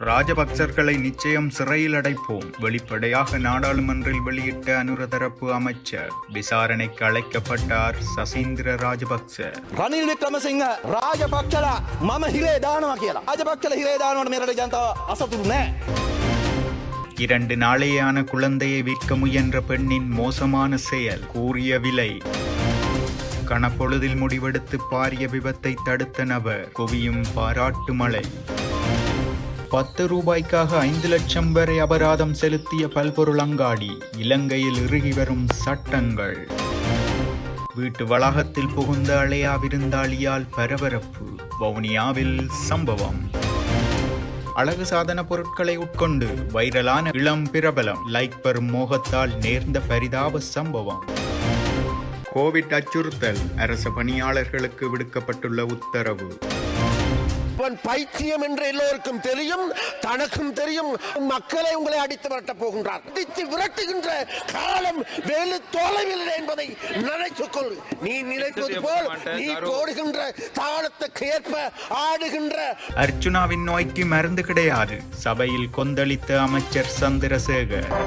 ராஜபக்சர்களை நிச்சயம் சிறையில் அடைப்போம் வெளிப்படையாக நாடாளுமன்றில் வெளியிட்ட அனுரதரப்பு அமைச்சர் விசாரணைக்கு அழைக்கப்பட்டார் சசீந்திர ராஜபக்ச ரணில் விக்ரமசிங்க ராஜபக்சல மம ஹிரே தானவா கேலா ராஜபக்சல ஹிரே தானவன மேரட ஜனதா அசதுருனே இரண்டு நாளேயான குழந்தையை விற்க முயன்ற பெண்ணின் மோசமான செயல் கூறிய விலை. கணப்பொழுதில் முடிவெடுத்து பாரிய விபத்தை தடுத்த நபர் குவியும் பாராட்டு மழை. பத்து ரூபாய்க்காக ஐந்து லட்சம் வரை அபராதம் செலுத்திய பல்பொருள் அங்காடி இலங்கையில் இறுகி வரும் சட்டங்கள். வீட்டு வளாகத்தில் புகுந்த அலையா விருந்தாளியால் பரபரப்பு வவுனியாவில் சம்பவம். அழகு சாதன பொருட்களை உட்கொண்டு வைரலான இளம் பிரபலம் லைக் பெறும் மோகத்தால் நேர்ந்த பரிதாப சம்பவம். கோவிட் அச்சுறுத்தல் அரச பணியாளர்களுக்கு விடுக்கப்பட்டுள்ள உத்தரவு. அவன் பைத்தியம் என்று எல்லோருக்கும் தெரியும் தனக்கும் தெரியும். மக்களை உங்களை அடித்து விரட்டப் போகின்றார். அடித்து விரட்டுகின்ற காலம் வெகு தொலைவில் இல்லை என்பதை நினைத்துக் கொள். நீ நினைப்பது போல் நீ போடுகின்ற தாளத்துக்கு ஏற்ப ஆடுகின்ற அர்ச்சுனாவின் நோய்க்கு மருந்து கிடையாது. சபையில் கொந்தளித்த அமைச்சர் சந்திரசேகர்.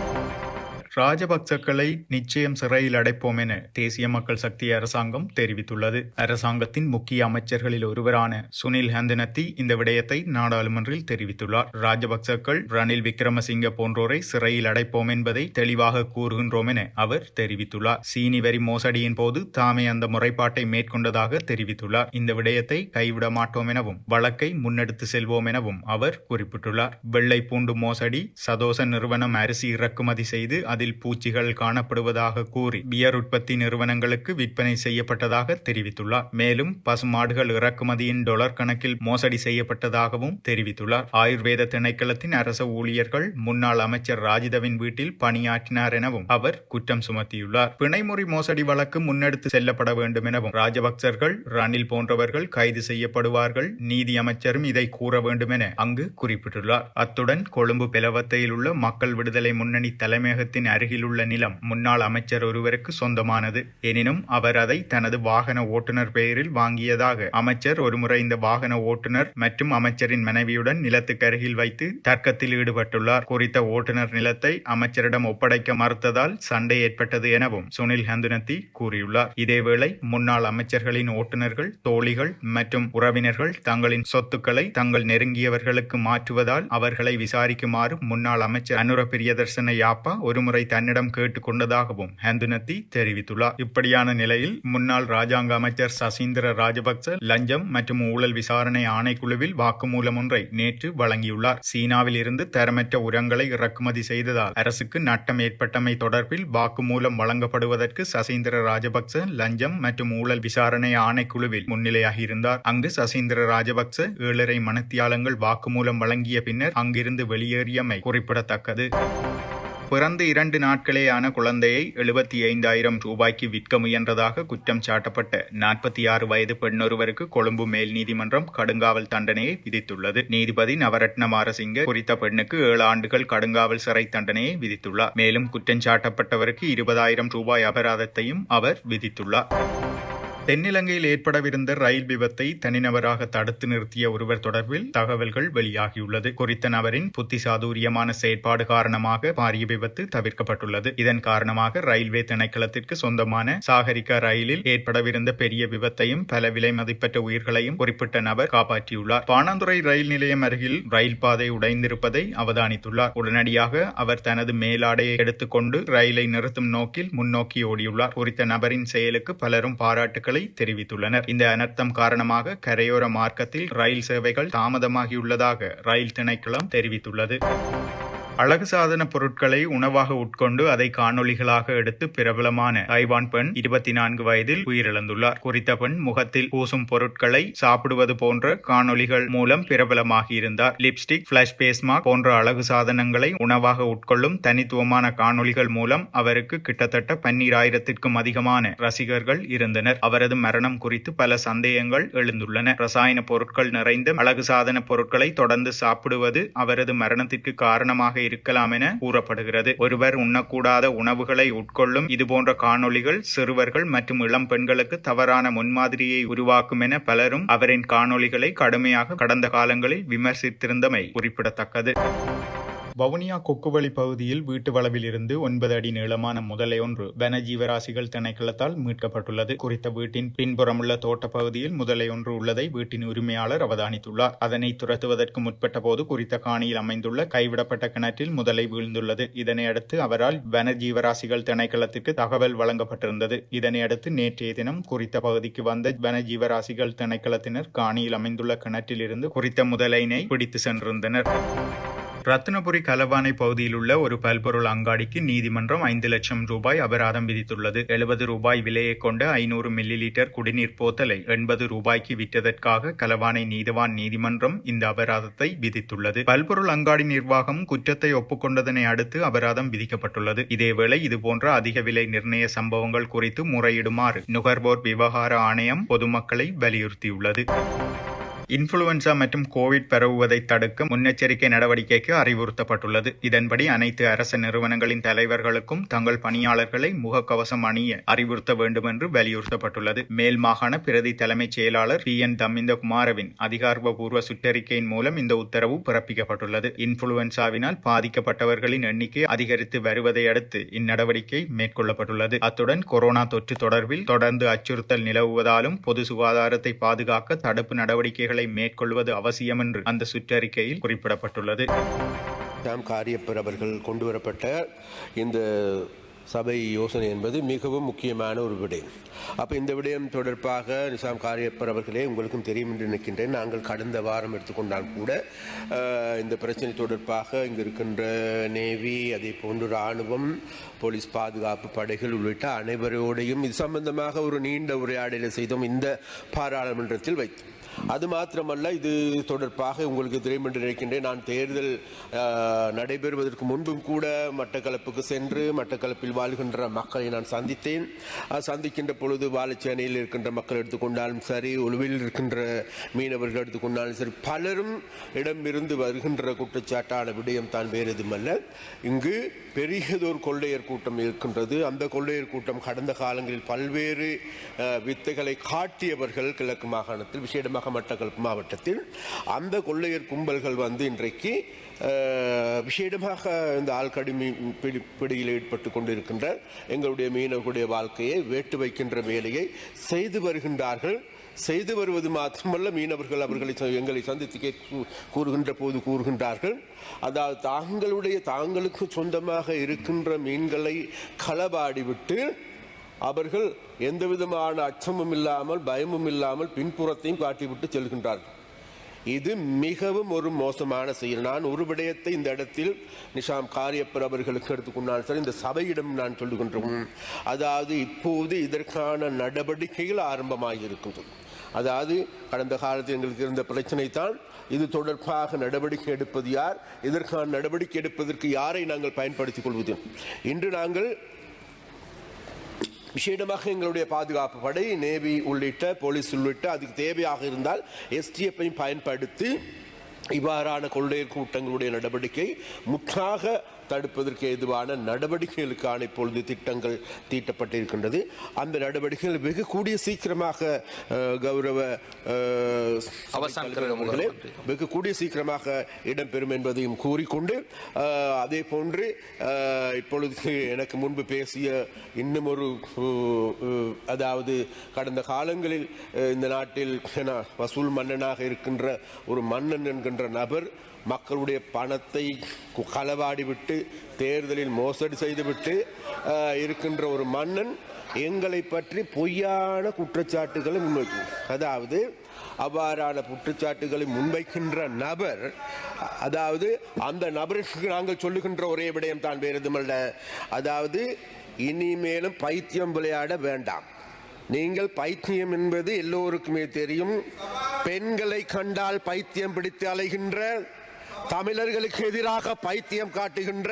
ராஜபக்சக்களை நிச்சயம் சிறையில் அடைப்போம் என தேசிய மக்கள் சக்தி அரசாங்கம் தெரிவித்துள்ளது. அரசாங்கத்தின் முக்கிய அமைச்சர்களில் ஒருவரான சுனில் ஹந்தனத்தி இந்த விடயத்தை நாடாளுமன்றில் தெரிவித்துள்ளார். ராஜபக்சக்கள் ரணில் விக்ரமசிங்க போன்றோரை சிறையில் அடைப்போம் என்பதை தெளிவாக கூறுகின்றோம் என அவர் தெரிவித்துள்ளார். சீனி வரி மோசடியின் போது தாமே அந்த முறைப்பாட்டை மேற்கொண்டதாக தெரிவித்துள்ளார். இந்த விடயத்தை கைவிட மாட்டோம் எனவும் வழக்கை முன்னெடுத்து செல்வோம் எனவும் அவர் குறிப்பிட்டுள்ளார். வெள்ளை பூண்டு மோசடி சதோச நிறுவனம் அரிசி இறக்குமதி செய்து அதில் பூச்சிகள் காணப்படுவதாக கூறி பியர் உற்பத்தி நிறுவனங்களுக்கு விற்பனை செய்யப்பட்டதாக தெரிவித்துள்ளார். மேலும் பசுமாடுகள் இறக்குமதியின் டொலர் கணக்கில் மோசடி செய்யப்பட்டதாகவும் தெரிவித்துள்ளார். ஆயுர்வேத திணைக்களத்தின் அரச ஊழியர்கள் முன்னாள் அமைச்சர் ராஜிதவின் வீட்டில் பணியாற்றினார் எனவும் அவர் குற்றம் சுமத்தியுள்ளார். பிணைமுறை மோசடி வழக்கு முன்னெடுத்து செல்லப்பட வேண்டும் எனவும் ராஜபக்சர்கள் ரணில் போன்றவர்கள் கைது செய்யப்படுவார்கள். நீதி அமைச்சரும் இதை கூற வேண்டும் என அங்கு குறிப்பிட்டுள்ளார். அத்துடன் கொழும்பு பெலவத்தையில் உள்ள மக்கள் விடுதலை முன்னணி தலைமையகத்தின் அருகிலுள்ள நிலம் முன்னாள் அமைச்சர் ஒருவருக்கு சொந்தமானது. எனினும் அவர் அதை தனது வாகன ஓட்டுநர் பெயரில் வாங்கியதாக அமைச்சர் ஒருமுறை இந்த வாகன ஓட்டுநர் மற்றும் அமைச்சரின் மனைவியுடன் நிலத்துக்கு அருகில் வைத்து தர்க்கத்தில் ஈடுபட்டுள்ளார். குறித்த ஓட்டுநர் நிலத்தை அமைச்சரிடம் ஒப்படைக்க மறுத்ததால் சண்டை ஏற்பட்டது எனவும் சுனில் ஹந்துனத்தி கூறியுள்ளார். இதேவேளை முன்னாள் அமைச்சர்களின் ஓட்டுநர்கள் தோழிகள் மற்றும் உறவினர்கள் தங்களின் சொத்துக்களை தங்கள் நெருங்கியவர்களுக்கு மாற்றுவதால் அவர்களை விசாரிக்குமாறு முன்னாள் அமைச்சர் அனுர பிரியதர்சன யாப்பா ஒருமுறை தன்னிடம் கேட்டுக்கொண்டதாகவும் ஹந்துனத்தி தெரிவித்துள்ளார். இப்படியான நிலையில் முன்னாள் ராஜாங்க அமைச்சர் சசீந்திர ராஜபக்ச லஞ்சம் மற்றும் ஊழல் விசாரணை ஆணைக்குழுவில் வாக்குமூலம் ஒன்றை நேற்று வழங்கியுள்ளார். சீனாவில் இருந்து தரமற்ற உரங்களை இறக்குமதி செய்ததால் அரசுக்கு நட்டம் ஏற்பட்டமை தொடர்பில் வாக்குமூலம் வழங்கப்படுவதற்கு சசீந்திர ராஜபக்ச லஞ்சம் மற்றும் ஊழல் விசாரணை ஆணைக்குழுவில் முன்னிலையாகியிருந்தார் அங்கு சசீந்திர ராஜபக்ச ஏழரை மனத்தியாளங்கள் வாக்குமூலம் வழங்கிய பின்னர் அங்கிருந்து வெளியேறியமை குறிப்பிடத்தக்கது. பிறந்து இரண்டு நாட்களேயான குழந்தையை எழுபத்தி ஐந்தாயிரம் ரூபாய்க்கு விற்க முயன்றதாக குற்றம் சாட்டப்பட்ட நாற்பத்தி ஆறு வயது பெண்ணொருவருக்கு கொழும்பு மேல் நீதிமன்றம் கடுங்காவல் தண்டனையை விதித்துள்ளது. நீதிபதி நவரத்ன மாரசிங்க குறித்த பெண்ணுக்கு ஏழு ஆண்டுகள் கடுங்காவல் சிறை தண்டனையை விதித்துள்ளார். மேலும் குற்றம் சாட்டப்பட்டவருக்கு இருபதாயிரம் ரூபாய் அபராதத்தையும் அவர் விதித்துள்ளார். தென்னிலங்கையில் ஏற்படவிருந்த ரயில் விபத்தை தனிநபராக தடுத்து நிறுத்திய ஒருவர் தொடர்பில் தகவல்கள் வெளியாகியுள்ளது. குறித்த நபரின் புத்திசாதுரியமான செயற்பாடு காரணமாக பாரிய விபத்து தவிர்க்கப்பட்டுள்ளது. இதன் காரணமாக ரயில்வே திணைக்களத்திற்கு சொந்தமான சாகரிகா ரயிலில் ஏற்படவிருந்த பெரிய விபத்தையும் பல விலை மதிப்பற்ற உயிர்களையும் குறிப்பிட்ட நபர் காப்பாற்றியுள்ளார். பாணாந்துறை ரயில் நிலையம் அருகில் ரயில் பாதை உடைந்திருப்பதை அவதானித்துள்ளார். உடனடியாக அவர் தனது மேலாடையை எடுத்துக்கொண்டு ரயிலை நிறுத்தும் நோக்கில் முன்னோக்கி ஓடியுள்ளார். குறித்த நபரின் செயலுக்கு பலரும் பாராட்டுக்களை கருத்துக்களை தெரிவித்துள்ளனர். இந்த அனர்த்தம் காரணமாக கரையோர மார்க்கத்தில் ரயில் சேவைகள் தாமதமாகியுள்ளதாக ரயில் திணைக்களம் தெரிவித்துள்ளது. அழகு சாதன பொருட்களை உணவாக உட்கொண்டு அதை காணொளிகளாக எடுத்து பிரபலமான தைவான் பெண் இருபத்தி நான்கு வயதில் உயிரிழந்துள்ளார். குறித்த பெண் முகத்தில் பூசும் பொருட்களை சாப்பிடுவது போன்ற காணொளிகள் மூலம் பிரபலமாகியிருந்தார் லிப்ஸ்டிக் பிளாஷ் பேஸ்மா போன்ற அழகு சாதனங்களை உணவாக உட்கொள்ளும் தனித்துவமான காணொளிகள் மூலம் அவருக்கு கிட்டத்தட்ட பன்னீராயிரத்திற்கும் அதிகமான ரசிகர்கள் இருந்தனர். அவரது மரணம் குறித்து பல சந்தேகங்கள் எழுந்துள்ளன. ரசாயன பொருட்கள் நிறைந்த அழகு சாதன பொருட்களை தொடர்ந்து சாப்பிடுவது அவரது மரணத்திற்கு காரணமாக இருக்கலாம் என கூறப்படுகிறது. ஒருவர் உண்ணக்கூடாத உணவுகளை உட்கொள்ளும் இதுபோன்ற காணொளிகள் சிறுவர்கள் மற்றும் இளம் பெண்களுக்கு தவறான முன்மாதிரியை உருவாக்கும் என பலரும் அவரின் காணொளிகளை கடுமையாக கடந்த காலங்களில் விமர்சித்திருந்தமை குறிப்பிடத்தக்கது. வவுனியா கொக்குவழி பகுதியில் வீட்டு வளவில் இருந்து ஒன்பது அடி நீளமான முதலை ஒன்று வனஜீவராசிகள் திணைக்களத்தால் மீட்கப்பட்டுள்ளது. குறித்த வீட்டின் பின்புறமுள்ள தோட்ட பகுதியில் முதலை ஒன்று உள்ளதை வீட்டின் உரிமையாளர் அவதானித்துள்ளார். அதனை துரத்துவதற்கு முற்பட்ட போது குறித்த காணியில் அமைந்துள்ள கைவிடப்பட்ட கிணற்றில் முதலை வீழ்ந்துள்ளது. இதனையடுத்து அவரால் வனஜீவராசிகள் திணைக்களத்திற்கு தகவல் வழங்கப்பட்டிருந்தது. இதனையடுத்து நேற்றைய தினம் குறித்த பகுதிக்கு வந்த வனஜீவராசிகள் திணைக்களத்தினர் காணியில் அமைந்துள்ள கிணற்றில் இருந்து குறித்த முதலையினை பிடித்து சென்றிருந்தனர். ரத்தினபுரி கலவானை பகுதியில் உள்ள ஒரு பல்பொருள் அங்காடிக்கு நீதிமன்றம் ஐந்து லட்சம் ரூபாய் அபராதம் விதித்துள்ளது. எழுபது ரூபாய் விலையை கொண்ட ஐநூறு மில்லி லிட்டர் குடிநீர் போத்தலை எண்பது ரூபாய்க்கு விற்றதற்காக கலவானை நீதவான் நீதிமன்றம் இந்த அபராதத்தை விதித்துள்ளது. பல்பொருள் அங்காடி நிர்வாகம் குற்றத்தை ஒப்புக்கொண்டதனை அடுத்து அபராதம் விதிக்கப்பட்டுள்ளது. இதேவேளை இதுபோன்ற அதிக விலை நிர்ணய சம்பவங்கள் குறித்து முறையிடுமாறு நுகர்வோர் விவகார ஆணையம் பொதுமக்களை வலியுறுத்தியுள்ளது. இன்ஃபுளுவன்சா மற்றும் கோவிட் பரவுவதை தடுக்க முன்னெச்சரிக்கை நடவடிக்கைக்கு அறிவுறுத்தப்பட்டுள்ளது. இதன்படி அனைத்து அரசு நிறுவனங்களின் தலைவர்களுக்கும் தங்கள் பணியாளர்களை முகக்கவசம் அணிய அறிவுறுத்த வேண்டும் என்று வலியுறுத்தப்பட்டுள்ளது. மேல் மாகாண பிரதி தலைமைச் செயலாளர் பி. என். தமிந்த குமாரவின் அதிகாரப்பூர்வ சுற்றறிக்கையின் மூலம் இந்த உத்தரவு பிறப்பிக்கப்பட்டுள்ளது. இன்ஃபுளுவன்சாவினால் பாதிக்கப்பட்டவர்களின் எண்ணிக்கை அதிகரித்து வருவதை அடுத்து இந்நடவடிக்கை மேற்கொள்ளப்பட்டுள்ளது. அத்துடன் கொரோனா தொற்று தொடர்பில் தொடர்ந்து அச்சுறுத்தல் நிலவுவதாலும் பொது சுகாதாரத்தை பாதுகாக்க தடுப்பு நடவடிக்கைகள் மேற்கொள்வது அவசியம் என்று அந்த சுற்றறிக்கையில் குறிப்பிடப்பட்டுள்ளது. ராம் காரியப்பர் அவர்கள் கொண்டு வரப்பட்ட இந்த சபை யோசனை என்பது மிகவும் முக்கியமான ஒரு விடயம். அப்போ இந்த விடயம் தொடர்பாக நிசாம் காரியப்பர் அவர்களே உங்களுக்கும் தெரியும் என்று நினைக்கின்றேன். நாங்கள் கடந்த வாரம் எடுத்துக்கொண்டால் கூட இந்த பிரச்சனை தொடர்பாக இங்கு இருக்கின்ற நேவி அதே போன்று இராணுவம் போலீஸ் பாதுகாப்பு படைகள் உள்ளிட்ட அனைவரோடையும் இது சம்பந்தமாக ஒரு நீண்ட உரையாடலை செய்தோம். இந்த பாராளுமன்றத்தில் வைத்தோம். அது மாத்திரமல்ல இது தொடர்பாக உங்களுக்கு தெரியும் என்று நினைக்கின்றேன். நான் தேர்தல் நடைபெறுவதற்கு முன்பும் கூட மட்டக்களப்புக்கு சென்று மட்டக்களப்பில் வாழ்கின்ற மக்களை நான் சந்தித்தேன். சந்திக்கின்ற பொழுது வாழைச்சேனையில் இருக்கின்ற மக்கள் எடுத்துக்கொண்டாலும் சரி ஒலுவில் இருக்கின்ற மீனவர்கள் எடுத்துக்கொண்டாலும் சரி பலரும் இடமிருந்து வருகின்ற குற்றச்சாட்டான விடயம் தான் வேறு எதுமல்ல இங்கு பெரியதொரு கொள்ளையர் கூட்டம் இருக்கின்றது. அந்த கொள்ளையர் கூட்டம் கடந்த காலங்களில் பல்வேறு வித்தைகளை காட்டியவர்கள் கிழக்கு மாகாணத்தில் விசேடமாக மட்டக்களப்பு மாவட்டத்தில் அந்த கொள்ளையர் கும்பல்கள் வந்து இன்றைக்கு விஷேடமாக இந்த ஆழ்கடிமி பிடி பிடியில் ஈடுபட்டு கொண்டிருக்கின்ற எங்களுடைய மீனவர்களுடைய வாழ்க்கையை வேட்டு வைக்கின்ற வேலையை செய்து வருகின்றார்கள். செய்து வருவது மாத்திரமல்ல மீனவர்கள் அவர்களை எங்களை சந்தித்து கூறுகின்ற போது கூறுகின்றார்கள். அதாவது தாங்களுடைய தாங்களுக்கு சொந்தமாக இருக்கின்ற மீன்களை களபாடிவிட்டு அவர்கள் எந்த விதமான அச்சமும் இல்லாமல் பயமும் இல்லாமல் பின்புறத்தையும் காட்டிவிட்டு செல்கின்றார்கள். இது மிகவும் ஒரு மோசமான செயல். நான் ஒரு விடயத்தை இந்த இடத்தில் நிஷாம் காரியப்பர் அவர்களுக்கு எடுத்துக்கொண்டால் சரி இந்த சபையிடம் நான் சொல்லுகின்றோம் அதாவது இப்போது இதற்கான நடவடிக்கைகள் ஆரம்பமாக இருக்கின்றது அதாவது கடந்த காலத்தில் எங்களுக்கு இருந்த பிரச்சனை தான் இது தொடர்பாக நடவடிக்கை எடுப்பது யார் இதற்கான நடவடிக்கை எடுப்பதற்கு யாரை நாங்கள் பயன்படுத்திக் கொள்வது? இன்று நாங்கள் விசேடமாக எங்களுடைய பாதுகாப்பு படை நேவி உள்ளிட்ட போலீஸ் உள்ளிட்ட அதுக்கு தேவையாக இருந்தால் எஸ்டிஎஃப்பையும் பயன்படுத்தி இவ்வாறான கொள்ளையர் கூட்டங்களுடைய நடவடிக்கை முற்றாக தடுப்பதற்கு ஏதுவான நடவடிக்கைகளுக்கான இப்பொழுது திட்டங்கள் தீட்டப்பட்டிருக்கின்றது. அந்த நடவடிக்கைகள் வெகு கூடிய சீக்கிரமாக கௌரவ வெகு கூடிய சீக்கிரமாக இடம்பெறும் என்பதையும் கூறிக்கொண்டு அதே போன்று இப்பொழுது எனக்கு முன்பு பேசிய இன்னும் ஒரு அதாவது கடந்த காலங்களில் இந்த நாட்டில் வசூல் மன்னனாக இருக்கின்ற ஒரு மன்னன் என்கின்ற நபர் மக்களுடைய பணத்தை களவாடிவிட்டு தேர்தலில் மோசடி செய்துவிட்டு இருக்கின்ற ஒரு மன்னன் எங்களை பற்றி பொய்யான குற்றச்சாட்டுகளை முன்வைக்கும். அதாவது அவ்வாறான குற்றச்சாட்டுகளை முன்வைக்கின்ற நபர் அதாவது அந்த நபருக்கு நாங்கள் சொல்லுகின்ற ஒரே விடயம் தான் வேறு எதுமல்ல அதாவது இனிமேலும் பைத்தியம் விளையாட வேண்டாம். நீங்கள் பைத்தியம் என்பது எல்லோருக்குமே தெரியும். பெண்களை கண்டால் பைத்தியம் பிடித்து அலைகின்ற தமிழர்களுக்கு எதிராக பைத்தியம் காட்டுகின்ற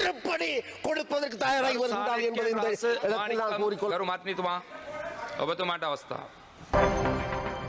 செருப்படி കൊടുപ്പതற்கு തയ്യാറായി വരുന്നുണ്ടാകും എന്നതിന്റെ ഇടത്തിൽ നാം കൂറിക്കൊള്ളാം ഒബത്തുമാട്ട അവസ്ഥ